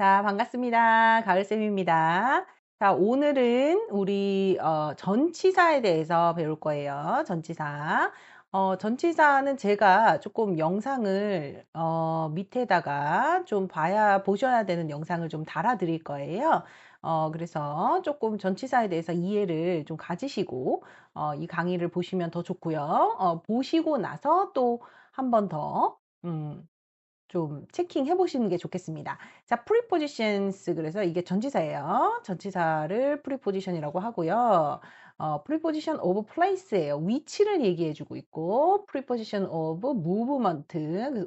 자, 반갑습니다. 가을쌤입니다. 자, 오늘은 우리 어, 전치사에 대해서 배울 거예요. 전치사. 어, 전치사는 제가 조금 영상을 어, 밑에다가 좀 봐야 보셔야 되는 영상을 좀 달아 드릴 거예요. 어, 그래서 조금 전치사에 대해서 이해를 좀 가지시고 어, 이 강의를 보시면 더 좋고요. 어, 보시고 나서 또 한 번 더 음, 좀 체킹해 보시는 게 좋겠습니다. 자, prepositions 그래서 이게 전치사예요. 전치사를 preposition이라고 하고요. 어, preposition of place예요. 위치를 얘기해 주고 있고 preposition of movement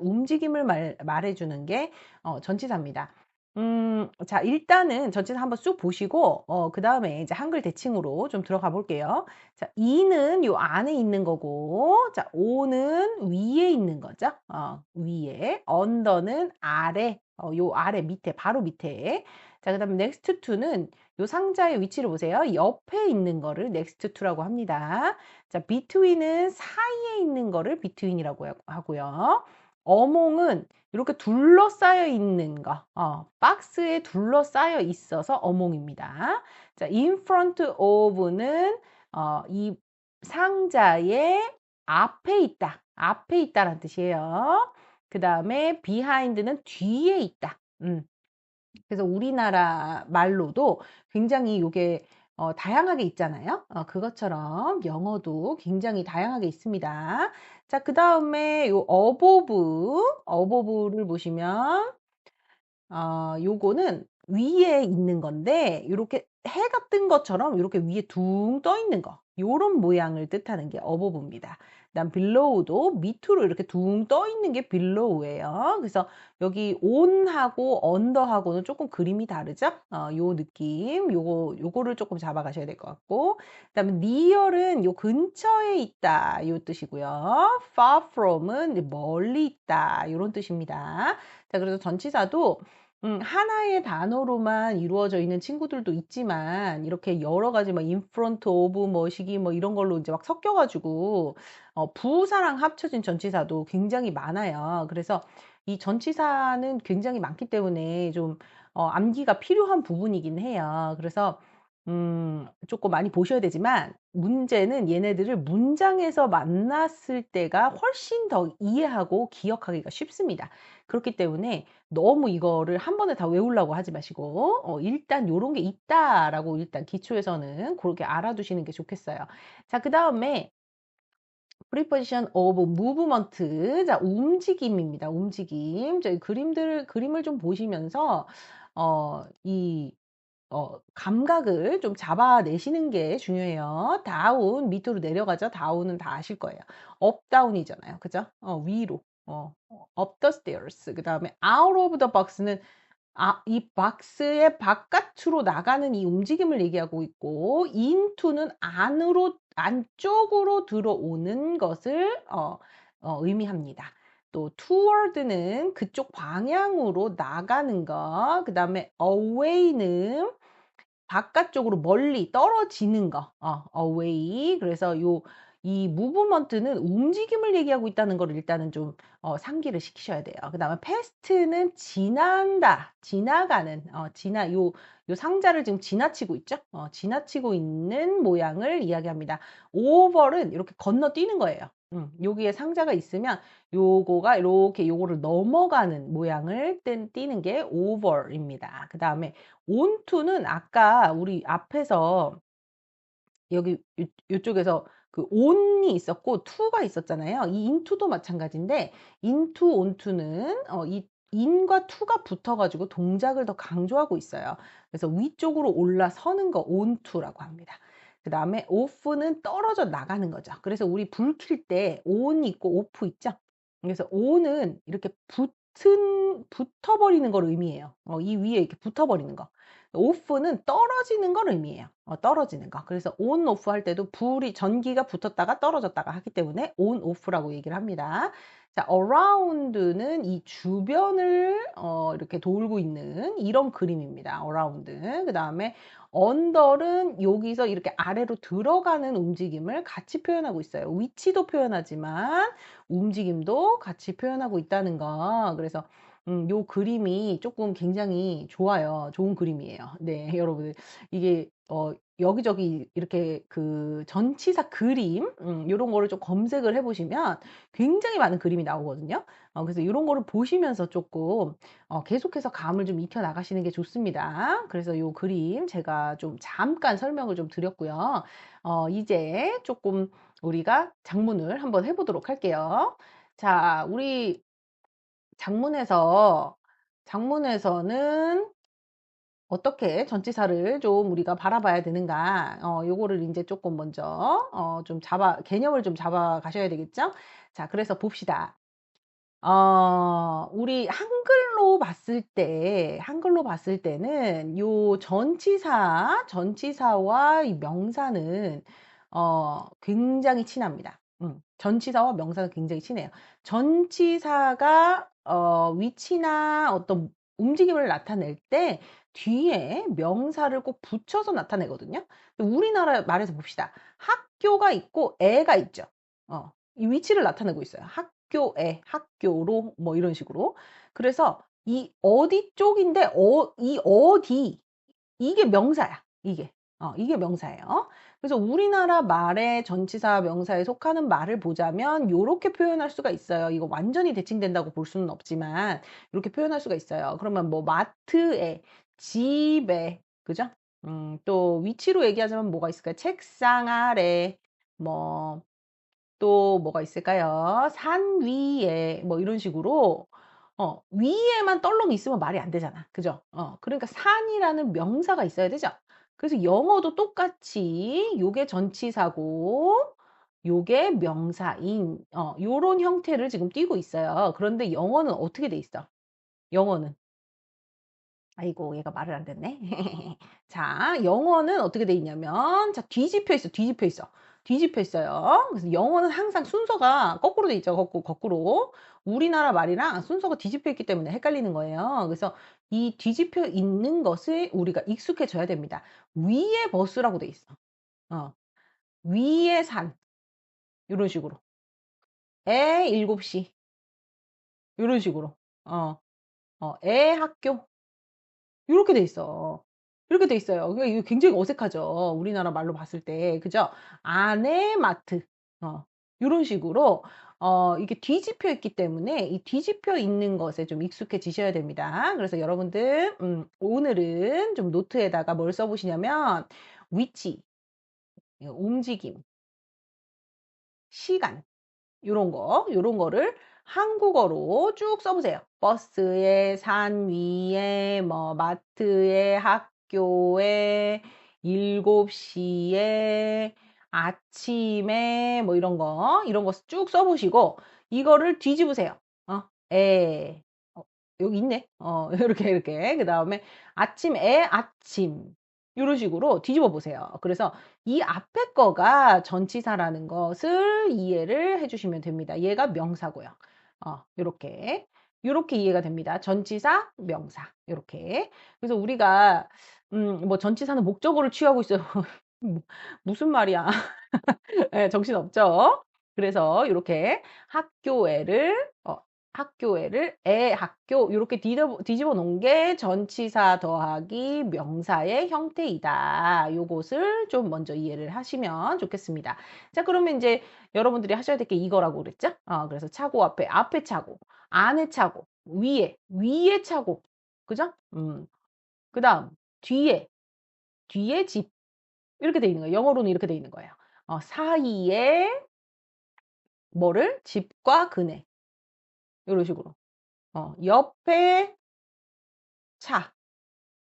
움직임을 말, 말해 주는 게 어, 전치사입니다. 음, 자, 일단은 전체는 한번 쑥 보시고, 어, 그 다음에 이제 한글 대칭으로 좀 들어가 볼게요. 자, 이는 요 안에 있는 거고, 자, 오는 위에 있는 거죠. 어, 위에. 언더는 아래, 어, 요 아래 밑에, 바로 밑에. 자, 그 다음에 next to는 요 상자의 위치를 보세요. 옆에 있는 거를 next to라고 합니다. 자, between은 사이에 있는 거를 between이라고 하고요. 어몽은 이렇게 둘러싸여 있는 거, 어, 박스에 둘러싸여 있어서 어몽입니다. 자, in front of는 어, 이 상자의 앞에 있다, 앞에 있다라는 뜻이에요. 그 다음에 behind는 뒤에 있다. 음. 그래서 우리나라 말로도 굉장히 이게 어, 다양하게 있잖아요. 어, 그것처럼 영어도 굉장히 다양하게 있습니다. 자, 그 다음에 요 어보브, 어보브를 보시면, 어, 요거는 위에 있는 건데, 이렇게 해가 뜬 것처럼 이렇게 위에 둥 떠 있는 거. 요런 모양을 뜻하는 게 어보브입니다. 그다음 빌로우도 밑으로 이렇게 둥 떠 있는 게 빌로우예요. 그래서 여기 온하고 언더하고는 조금 그림이 다르죠? 어, 요 느낌, 요거 요거를 조금 잡아가셔야 될 것 같고, 그 다음에 near은 요 근처에 있다 요 뜻이고요. far from은 멀리 있다 이런 뜻입니다. 자, 그래서 전치사도 음, 하나의 단어로만 이루어져 있는 친구들도 있지만 이렇게 여러 가지 뭐 인프런트 오브 뭐 시기 뭐 이런 걸로 이제 막 섞여 가지고 어, 부사랑 합쳐진 전치사도 굉장히 많아요. 그래서 이 전치사는 굉장히 많기 때문에 좀 어, 암기가 필요한 부분이긴 해요. 그래서 음, 조금 많이 보셔야 되지만 문제는 얘네들을 문장에서 만났을 때가 훨씬 더 이해하고 기억하기가 쉽습니다. 그렇기 때문에 너무 이거를 한 번에 다 외우려고 하지 마시고 어, 일단 요런 게 있다라고 일단 기초에서는 그렇게 알아두시는 게 좋겠어요. 자, 그 다음에 preposition of movement. 자, 움직임입니다. 움직임. 저희 그림들, 그림을 좀 보시면서, 어, 이, 어, 감각을 좀 잡아내시는 게 중요해요. 다운, 밑으로 내려가죠. 다운은 다 아실 거예요. 업, 다운이잖아요. 그죠? 어, 위로. 어, up the stairs. 그 다음에 out of the box는 아, 이 박스의 바깥으로 나가는 이 움직임을 얘기하고 있고, into는 안으로, 안쪽으로 들어오는 것을, 어, 어, 의미합니다. 또 toward는 그쪽 방향으로 나가는 거, 그 다음에 away는 바깥쪽으로 멀리 떨어지는 거, 어, away. 그래서 요, 이 무브먼트는 움직임을 얘기하고 있다는 걸 일단은 좀 어, 상기를 시키셔야 돼요. 그 다음에 패스트는 지난다, 지나가는, 어, 지나, 요, 요 상자를 지금 지나치고 있죠? 어, 지나치고 있는 모양을 이야기합니다. 오버는 이렇게 건너뛰는 거예요. 음, 여기에 상자가 있으면 요거가 이렇게 요거를 넘어가는 모양을 띄는 게 over입니다. 그 다음에 onto는 아까 우리 앞에서 여기 요, 요쪽에서 그 on이 있었고 to가 있었잖아요. 이 into도 마찬가지인데 into, onto는 어, 이 in과 to가 붙어가지고 동작을 더 강조하고 있어요. 그래서 위쪽으로 올라서는 거 onto라고 합니다. 그 다음에 off는 떨어져 나가는 거죠. 그래서 우리 불 킬 때 on 있고 off 있죠. 그래서 on은 이렇게 붙은 붙어버리는 걸 의미해요. 어, 이 위에 이렇게 붙어버리는 거. off는 떨어지는 걸 의미해요. 어, 떨어지는 거. 그래서 on, off 할 때도 불이 전기가 붙었다가 떨어졌다가 하기 때문에 on, off라고 얘기를 합니다. 자, around는 이 주변을 어, 이렇게 돌고 있는 이런 그림입니다. around. 그 다음에 언더는 여기서 이렇게 아래로 들어가는 움직임을 같이 표현하고 있어요. 위치도 표현하지만 움직임도 같이 표현하고 있다는 거. 그래서 음, 요 그림이 조금 굉장히 좋아요. 좋은 그림이에요. 네, 여러분. 이게, 어, 여기저기 이렇게 그 전치사 그림, 음, 요런 거를 좀 검색을 해보시면 굉장히 많은 그림이 나오거든요. 어, 그래서 이런 거를 보시면서 조금, 어, 계속해서 감을 좀 익혀 나가시는 게 좋습니다. 그래서 요 그림 제가 좀 잠깐 설명을 좀 드렸고요. 어, 이제 조금 우리가 작문을 한번 해보도록 할게요. 자, 우리 장문에서 장문에서는 어떻게 전치사를 좀 우리가 바라봐야 되는가? 어, 요거를 이제 조금 먼저 어, 좀 잡아 개념을 좀 잡아 가셔야 되겠죠? 자, 그래서 봅시다. 어, 우리 한글로 봤을 때, 한글로 봤을 때는 요 전치사, 전치사와 이 명사는 어, 굉장히 친합니다. 음, 전치사와 명사가 굉장히 친해요. 전치사가 어, 위치나 어떤 움직임을 나타낼 때 뒤에 명사를 꼭 붙여서 나타내거든요. 우리나라 말에서 봅시다. 학교가 있고 애가 있죠. 어, 이 위치를 나타내고 있어요. 학교에, 학교로, 뭐 이런 식으로. 그래서 이 어디 쪽인데, 어, 이 어디, 이게 명사야. 이게. 어, 이게 명사예요. 그래서 우리나라 말의 전치사 명사에 속하는 말을 보자면 이렇게 표현할 수가 있어요. 이거 완전히 대칭된다고 볼 수는 없지만 이렇게 표현할 수가 있어요. 그러면 뭐 마트에, 집에, 그죠? 음, 또 위치로 얘기하자면 뭐가 있을까요? 책상 아래, 뭐, 또 뭐가 있을까요? 산 위에, 뭐 이런 식으로 어, 위에만 떨렁 있으면 말이 안 되잖아. 그죠? 어, 그러니까 산이라는 명사가 있어야 되죠? 그래서 영어도 똑같이 요게 전치사고 요게 명사인 어, 요런 형태를 지금 띄고 있어요. 그런데 영어는 어떻게 돼 있어? 영어는 아이고 얘가 말을 안 듣네. 자, 영어는 어떻게 돼 있냐면 자, 뒤집혀 있어. 뒤집혀 있어. 뒤집혀 있어요. 그래서 영어는 항상 순서가 거꾸로 돼 있죠. 거꾸로, 거꾸로. 우리나라 말이랑 순서가 뒤집혀 있기 때문에 헷갈리는 거예요. 그래서 이 뒤집혀 있는 것을 우리가 익숙해져야 됩니다. 위에 버스라고 돼 있어. 어. 위에 산. 이런 식으로. 애 7시. 이런 식으로. 어. 어, 애 학교. 이렇게 돼 있어. 이렇게 돼 있어요. 그러니까 이거 굉장히 어색하죠. 우리나라 말로 봤을 때. 그죠? 안에 마트. 어, 이런 식으로 어, 이게 뒤집혀 있기 때문에 이 뒤집혀 있는 것에 좀 익숙해지셔야 됩니다. 그래서 여러분들 음, 오늘은 좀 노트에다가 뭘 써보시냐면 위치, 움직임, 시간 이런 거, 이런 거를 한국어로 쭉 써보세요. 버스에, 산 위에, 뭐, 마트에, 학교에, 7시에, 아침에, 뭐, 이런 거, 이런 거 쭉 써보시고, 이거를 뒤집으세요. 어, 에, 어, 여기 있네. 어, 이렇게, 이렇게. 그 다음에 아침, 에, 아침. 이런 식으로 뒤집어 보세요. 그래서 이 앞에 거가 전치사라는 것을 이해를 해주시면 됩니다. 얘가 명사고요. 어, 요렇게. 요렇게 이해가 됩니다. 전치사, 명사. 요렇게. 그래서 우리가, 음, 뭐 전치사는 목적어를 취하고 있어요. 무슨 말이야. 네, 정신 없죠? 그래서 이렇게 학교에를 어, 학교에를 애 학교 이렇게 뒤집어, 놓은 게 전치사 더하기 명사의 형태이다. 요것을 좀 먼저 이해를 하시면 좋겠습니다. 자, 그러면 이제 여러분들이 하셔야 될 게 이거라고 그랬죠? 어, 그래서 차고 앞에 앞에 차고 안에 차고 위에 위에 차고 그죠? 음. 그 다음 뒤에 뒤에 집 이렇게 돼 있는 거예요. 영어로는 이렇게 돼 있는 거예요. 어, 사이에 뭐를 집과 그네 이런 식으로. 어, 옆에 차,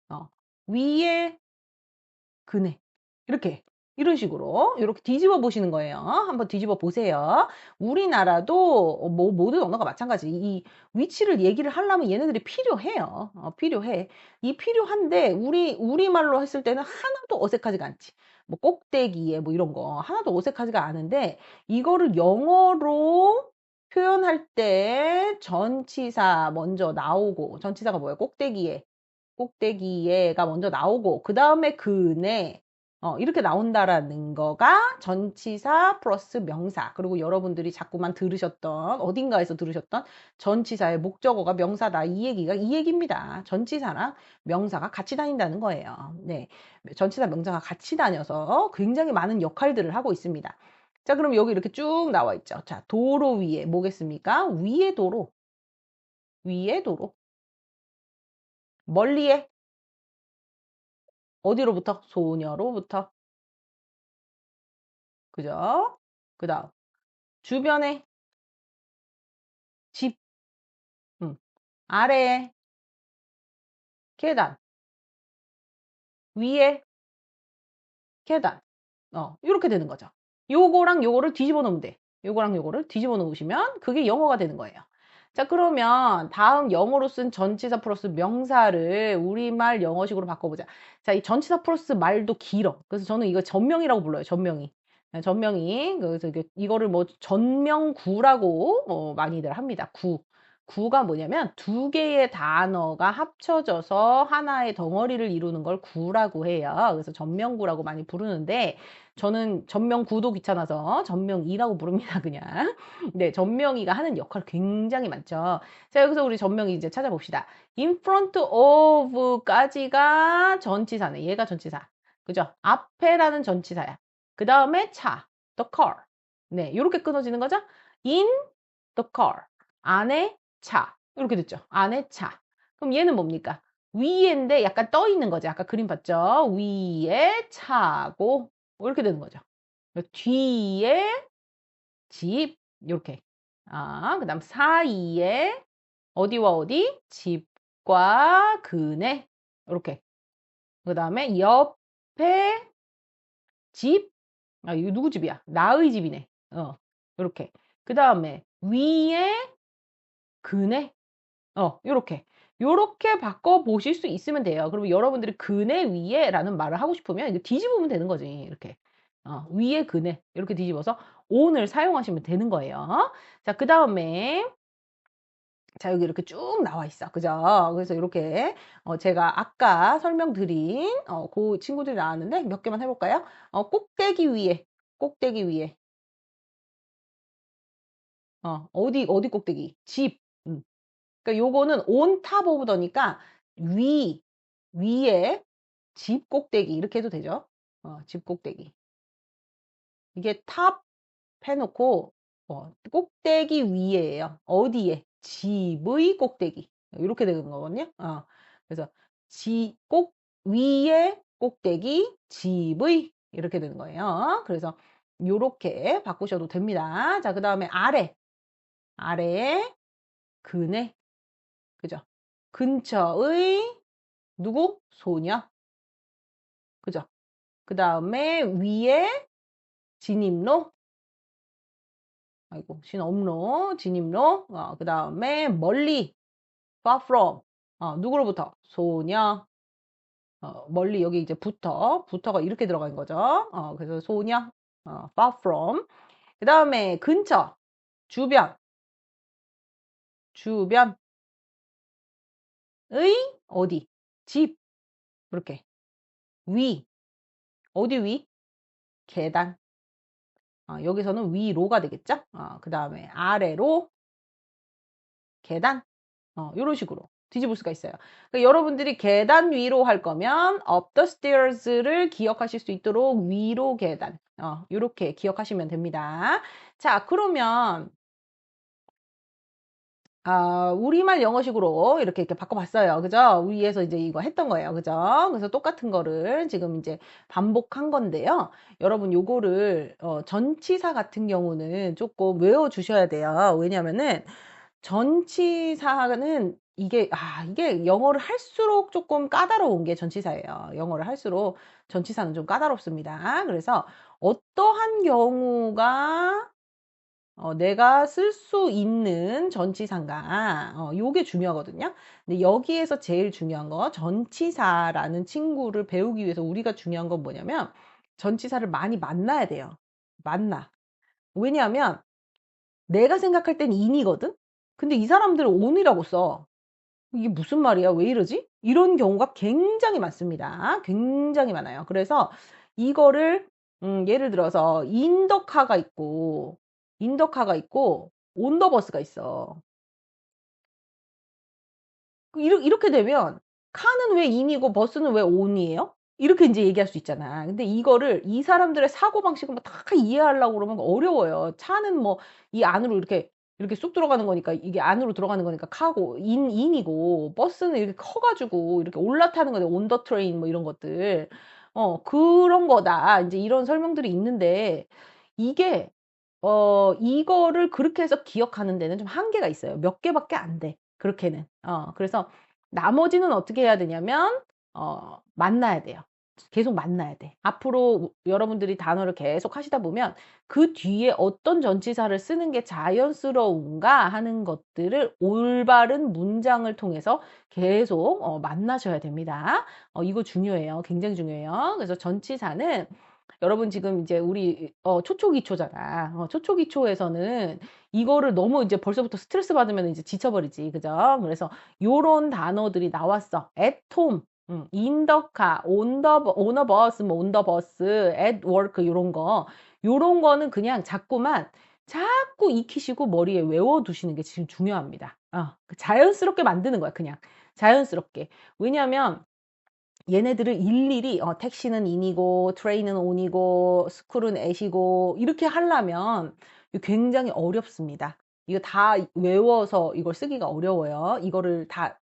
어, 위에 그네. 이렇게. 이런 식으로 이렇게 뒤집어 보시는 거예요. 한번 뒤집어 보세요. 우리나라도 뭐 모든 언어가 마찬가지. 이 위치를 얘기를 하려면 얘네들이 필요해요. 어, 필요해. 이 필요한데 우리 우리말로 했을 때는 하나도 어색하지가 않지. 뭐 꼭대기에 뭐 이런 거 하나도 어색하지가 않은데 이거를 영어로 표현할 때 전치사 먼저 나오고 전치사가 뭐예요? 꼭대기에 꼭대기에가 먼저 나오고 그 다음에 그네 어, 이렇게 나온다라는 거가 전치사 플러스 명사. 그리고 여러분들이 자꾸만 들으셨던, 어딘가에서 들으셨던 전치사의 목적어가 명사다. 이 얘기가 이 얘기입니다. 전치사랑 명사가 같이 다닌다는 거예요. 네. 전치사 명사가 같이 다녀서 굉장히 많은 역할들을 하고 있습니다. 자, 그럼 여기 이렇게 쭉 나와 있죠. 자, 도로 위에 뭐겠습니까? 위에 도로. 위에 도로. 멀리에 어디로부터? 소녀로부터. 그죠? 그 다음. 주변에 집. 음. 아래에 계단. 위에 계단. 어, 이렇게 되는 거죠. 요거랑 요거를 뒤집어 놓으면 돼. 요거랑 요거를 뒤집어 놓으시면 그게 영어가 되는 거예요. 자, 그러면 다음 영어로 쓴 전치사 플러스 명사를 우리말 영어식으로 바꿔보자. 자, 이 전치사 플러스 말도 길어. 그래서 저는 이거 전명이라고 불러요. 전명이. 네, 전명이. 그래서 이거를 뭐 전명구라고 어, 많이들 합니다. 구. 구가 뭐냐면 두 개의 단어가 합쳐져서 하나의 덩어리를 이루는 걸 구라고 해요. 그래서 전명구라고 많이 부르는데 저는 전명구도 귀찮아서 전명이라고 부릅니다. 그냥. 네, 전명이가 하는 역할 굉장히 많죠. 자, 여기서 우리 전명이 이제 찾아봅시다. in front of까지가 전치사네. 얘가 전치사. 그죠? 앞에라는 전치사야. 그 다음에 차, the car. 네, 이렇게 끊어지는 거죠. in the car. 안에 차. 이렇게 됐죠. 안에 차. 그럼 얘는 뭡니까? 위에인데 약간 떠 있는 거죠. 아까 그림 봤죠? 위에 차고 이렇게 되는 거죠. 뒤에 집 이렇게. 아, 그다음 사이에 어디와 어디? 집과 그네 이렇게. 그다음에 옆에 집. 아, 이거 누구 집이야? 나의 집이네. 어. 이렇게. 그다음에 위에 그네? 어, 요렇게. 요렇게 바꿔 보실 수 있으면 돼요. 그러면 여러분들이 그네 위에 라는 말을 하고 싶으면 이거 뒤집으면 되는 거지. 이렇게. 어, 위에 그네. 이렇게 뒤집어서 온을 사용하시면 되는 거예요. 자, 그 다음에 자, 여기 이렇게 쭉 나와 있어. 그죠? 그래서 이렇게, 어, 제가 아까 설명드린, 어, 그 친구들이 나왔는데 몇 개만 해볼까요? 어, 꼭대기 위에, 꼭대기 위에. 어, 어디, 어디 꼭대기? 집. 음. 그러니까 요거는 on of 더니까 위, 위에 집 꼭대기 이렇게 해도 되죠. 어, 집 꼭대기. 이게 탑 해놓고 어, 꼭대기 위에예요. 어디에? 집의 꼭대기. 이렇게 되는 거거든요. 어, 그래서 지, 꼭 위에 꼭대기 집의 이렇게 되는 거예요. 그래서 요렇게 바꾸셔도 됩니다. 자, 그 다음에 아래. 아래에 그네. 그죠? 근처의 누구? 소녀. 그죠? 그 다음에 위에 진입로. 아이고, 신업로, 진입로. 어, 그 다음에 멀리. far from. 어, 누구로부터? 소녀. 어, 멀리 여기 이제 부터. 부터가 이렇게 들어간 거죠. 어, 그래서 소녀. 어, far from. 그 다음에 근처. 주변. 주변. 의 어디? 집. 이렇게. 위. 어디 위? 계단. 어, 여기서는 위로가 되겠죠? 어, 그 다음에 아래로 계단. 어, 이런 식으로 뒤집을 수가 있어요. 그러니까 여러분들이 계단 위로 할 거면 up the stairs를 기억하실 수 있도록 위로 계단. 어, 이렇게 기억하시면 됩니다. 자 그러면 아, 우리말 영어식으로 이렇게 이렇게 바꿔봤어요. 그죠? 위에서 이제 이거 했던 거예요. 그죠? 그래서 똑같은 거를 지금 이제 반복한 건데요. 여러분 요거를 어, 전치사 같은 경우는 조금 외워주셔야 돼요. 왜냐면은 전치사는 이게 아 이게 영어를 할수록 조금 까다로운 게 전치사예요. 영어를 할수록 전치사는 좀 까다롭습니다. 그래서 어떠한 경우가 어, 내가 쓸 수 있는 전치사인가? 어, 요게 중요하거든요. 근데 여기에서 제일 중요한 거 전치사라는 친구를 배우기 위해서 우리가 중요한 건 뭐냐면 전치사를 많이 만나야 돼요. 만나. 왜냐하면 내가 생각할 땐 인이거든? 근데 이 사람들은 온이라고 써. 이게 무슨 말이야? 왜 이러지? 이런 경우가 굉장히 많습니다. 굉장히 많아요. 그래서 이거를 음, 예를 들어서 인더카가 있고 인더카가 있고 온더버스가 있어. 이렇게, 이렇게 되면 카는 왜 인이고 버스는 왜 온이에요? 이렇게 이제 얘기할 수 있잖아. 근데 이거를 이 사람들의 사고방식을 뭐다 이해하려고 그러면 어려워요. 차는 뭐 이 안으로 이렇게 이렇게 쑥 들어가는 거니까 이게 안으로 들어가는 거니까 카고 인 인이고 버스는 이렇게 커가지고 이렇게 올라타는 거데 온더 트레인 뭐 이런 것들 어 그런 거다 이제 이런 설명들이 있는데 이게 어 이거를 그렇게 해서 기억하는 데는 좀 한계가 있어요. 몇 개밖에 안 돼. 그렇게는. 어 그래서 나머지는 어떻게 해야 되냐면 어 만나야 돼요. 계속 만나야 돼. 앞으로 여러분들이 단어를 계속 하시다 보면 그 뒤에 어떤 전치사를 쓰는 게 자연스러운가 하는 것들을 올바른 문장을 통해서 계속 어, 만나셔야 됩니다. 어, 이거 중요해요. 굉장히 중요해요. 그래서 전치사는 여러분 지금 이제 우리 어, 초초 기초잖아. 어, 초초 기초에서는 이거를 너무 이제 벌써부터 스트레스 받으면 이제 지쳐버리지. 그죠? 그래서 요런 단어들이 나왔어. home, 음, on the bus, 뭐 at work 요런 거. 요런 거는 그냥 자꾸만 자꾸 익히시고 머리에 외워두시는 게 지금 중요합니다. 어, 자연스럽게 만드는 거야, 그냥. 자연스럽게. 왜냐하면 얘네들을 일일이 어, 택시는 인이고 트레인은 온이고 스쿨은 애시고 이렇게 하려면 굉장히 어렵습니다. 이거 다 외워서 이걸 쓰기가 어려워요. 이거를 다뭐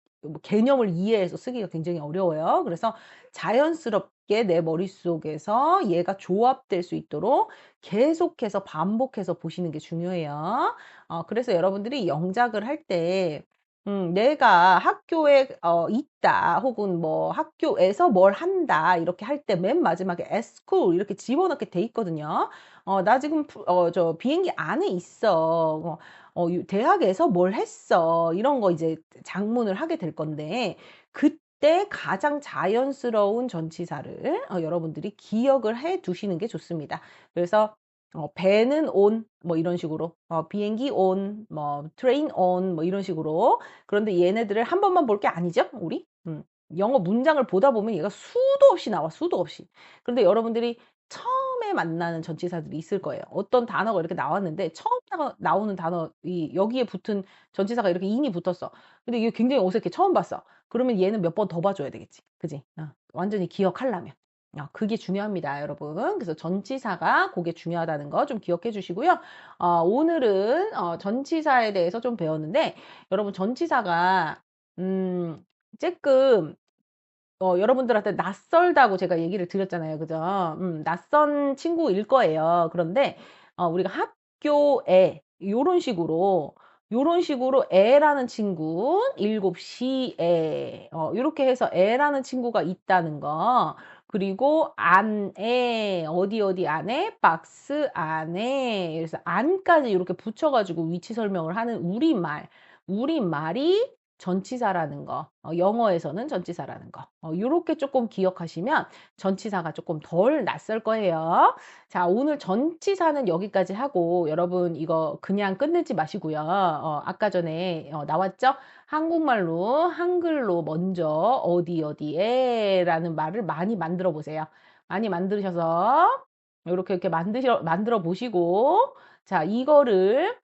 개념을 이해해서 쓰기가 굉장히 어려워요. 그래서 자연스럽게 내 머릿속에서 얘가 조합될 수 있도록 계속해서 반복해서 보시는 게 중요해요. 어, 그래서 여러분들이 영작을 할 때 음, 내가 학교에 어, 있다 혹은 뭐 학교에서 뭘 한다 이렇게 할 때 맨 마지막에 school 이렇게 집어넣게 돼 있거든요. 어, 나 지금 어, 저 비행기 안에 있어. 어, 어, 대학에서 뭘 했어. 이런 거 이제 장문을 하게 될 건데 그때 가장 자연스러운 전치사를 어, 여러분들이 기억을 해 두시는 게 좋습니다. 그래서 어, 배는 온, 뭐 이런 식으로, 어, 비행기 온, 뭐 트레인 온, 뭐 이런 식으로. 그런데 얘네들을 한 번만 볼 게 아니죠, 우리? 음, 영어 문장을 보다 보면 얘가 수도 없이 나와, 수도 없이. 그런데 여러분들이 처음에 만나는 전치사들이 있을 거예요. 어떤 단어가 이렇게 나왔는데 처음 나, 오는 단어, 이 여기에 붙은 전치사가 이렇게 인이 붙었어. 근데 이게 굉장히 어색해. 처음 봤어. 그러면 얘는 몇 번 더 봐줘야 되겠지. 그지? 어, 완전히 기억하려면. 어, 그게 중요합니다, 여러분. 그래서 전치사가 그게 중요하다는 거 좀 기억해 주시고요. 어, 오늘은 어, 전치사에 대해서 좀 배웠는데, 여러분 전치사가 음, 조금 어, 여러분들한테 낯설다고 제가 얘기를 드렸잖아요, 그죠? 음, 낯선 친구일 거예요. 그런데 어, 우리가 학교에 이런 식으로 요런 식으로 애라는 친구 7시에 어, 이렇게 해서 애라는 친구가 있다는 거 그리고 안에 어디 어디 안에 박스 안에 그래서 안까지 이렇게 붙여가지고 위치 설명을 하는 우리말. 우리말이 전치사라는 거, 어, 영어에서는 전치사라는 거, 어, 이렇게 조금 기억하시면 전치사가 조금 덜 낯설 거예요. 자, 오늘 전치사는 여기까지 하고 여러분 이거 그냥 끝내지 마시고요. 어, 아까 전에 어, 나왔죠? 한국말로 한글로 먼저 어디 어디에 라는 말을 많이 만들어 보세요. 많이 만드셔서 이렇게 이렇게 만드셔, 만들어 보시고 자, 이거를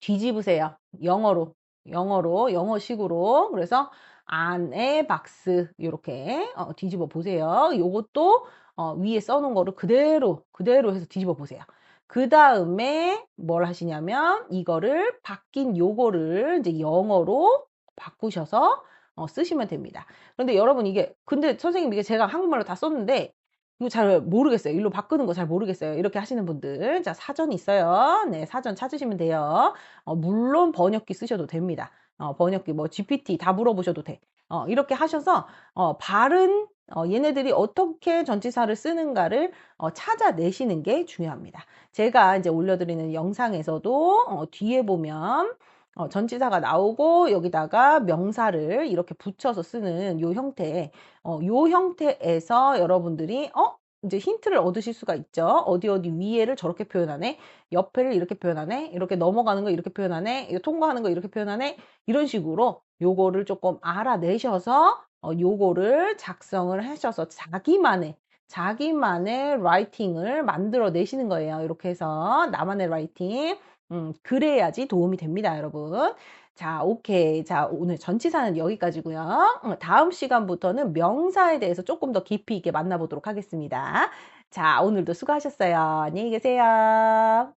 뒤집으세요. 영어로. 영어로, 영어식으로. 그래서 안에 박스 이렇게 어, 뒤집어 보세요. 요것도 어, 위에 써놓은 거를 그대로 그대로 해서 뒤집어 보세요. 그 다음에 뭘 하시냐면 이거를 바뀐 요거를 이제 영어로 바꾸셔서 어, 쓰시면 됩니다. 그런데 여러분 이게 근데 선생님 이게 제가 한국말로 다 썼는데 이거 잘 모르겠어요. 일로 바꾸는 거 잘 모르겠어요. 이렇게 하시는 분들. 자, 사전 있어요. 네, 사전 찾으시면 돼요. 어, 물론 번역기 쓰셔도 됩니다. 어, 번역기 뭐 GPT 다 물어보셔도 돼. 어, 이렇게 하셔서 어, 바른 어, 얘네들이 어떻게 전치사를 쓰는가를 어, 찾아내시는 게 중요합니다. 제가 이제 올려드리는 영상에서도 어, 뒤에 보면 어, 전치사가 나오고 여기다가 명사를 이렇게 붙여서 쓰는 요 형태, 어, 요 형태에서 여러분들이 어 이제 힌트를 얻으실 수가 있죠. 어디 어디 위에를 저렇게 표현하네, 옆에를 이렇게 표현하네, 이렇게 넘어가는 거 이렇게 표현하네, 통과하는 거 이렇게 표현하네, 이런 식으로 요거를 조금 알아내셔서 어, 요거를 작성을 하셔서 자기만의 자기만의 라이팅을 만들어 내시는 거예요. 이렇게 해서 나만의 라이팅. 음, 그래야지 도움이 됩니다, 여러분. 자, 오케이. 자, 오늘 전치사는 여기까지고요. 어, 다음 시간부터는 명사에 대해서 조금 더 깊이 있게 만나보도록 하겠습니다. 자, 오늘도 수고하셨어요. 안녕히 계세요.